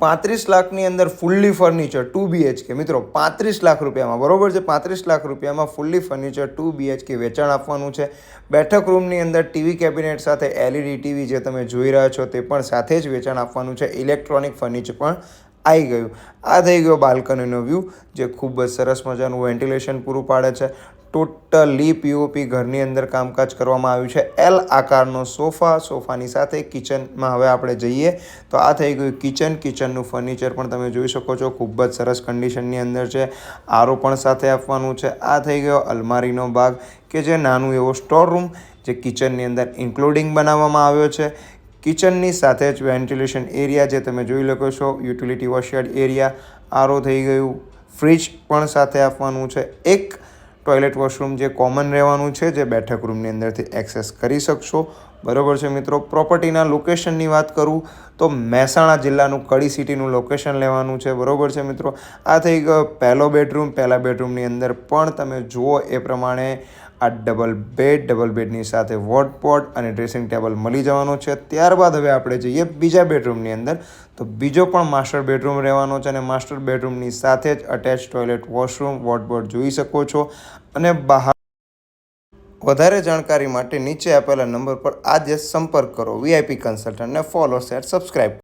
પાંત્રીસ લાખની અંદર ફૂલ્લી ફર્નિચર ટુ બીએચકે મિત્રો, પાંત્રીસ લાખ રૂપિયામાં, બરોબર છે? પાંત્રીસ લાખ રૂપિયામાં ફૂલ્લી ફર્નિચર ટુ બીએચકે વેચાણ આપવાનું છે. બેઠક રૂમની અંદર ટીવી કેબિનેટ સાથે એલઈડી ટીવી જે તમે જોઈ રહ્યા છો તે પણ સાથે જ વેચાણ આપવાનું છે. ઇલેક્ટ્રોનિક ફર્નિચર પણ આવી ગયું. આ થઈ ગયો બાલ્કનીનો વ્યૂ જે ખૂબ જ સરસ મજાનું વેન્ટિલેશન પૂરું પાડે છે. ટોટલી પીઓપી ઘરની અંદર કામકાજ કરવામાં આવ્યું છે. એલ આકારનો સોફા, સોફાની સાથે કિચનમાં હવે આપણે જઈએ તો આ થઈ ગયું કિચન. કિચનનું ફર્નિચર પણ તમે જોઈ શકો છો, ખૂબ જ સરસ કન્ડિશનની અંદર છે. આરો પણ સાથે આપવાનું છે. આ થઈ ગયો અલમારીનો ભાગ કે જે નાનું એવો સ્ટોર રૂમ જે કિચનની અંદર ઇન્ક્લુડિંગ બનાવવામાં આવ્યો છે. કિચનની સાથે જ વેન્ટિલેશન એરિયા જે તમે જોઈ શકો છો યુટિલિટી વોશયાર્ડ એરિયા આરો થઈ ગયું. ફ્રિજ પણ સાથે આપવાનું છે. એક ટોયલેટ વોશરૂમ જે કોમન રહેવાનું છે, જે બેઠક રૂમની અંદરથી એક્સેસ કરી શકશો. બરોબર છે મિત્રો, પ્રોપર્ટીના લોકેશનની વાત કરું તો મહેસાણા જિલ્લાનું કડી સિટીનું લોકેશન લેવાનું છે. બરોબર છે મિત્રો, આ થઈ ગયો પહેલો બેડરૂમ. પહેલા બેડરૂમની અંદર પણ તમે જુઓ એ પ્રમાણે આ ડબલ બેડ, ડબલ બેડની સાથે વોટપોટ અને ડ્રેસિંગ ટેબલ મળી જવાનો છે. ત્યારબાદ હવે આપણે જઈએ બીજા બેડરૂમની અંદર. તો બીજો પણ માસ્ટર બેડરૂમ રહેવાનો છે અને માસ્ટર બેડરૂમની સાથે જ અટેચ ટોયલેટ વોશરૂમ વોટપોટ જોઈ શકો છો. અને બહાર વધારે જાણકારી માટે નીચે આપેલા નંબર પર આજે સંપર્ક કરો. વીઆઈપી કન્સલ્ટન્ટને ફોલો શેર સબસ્ક્રાઈબ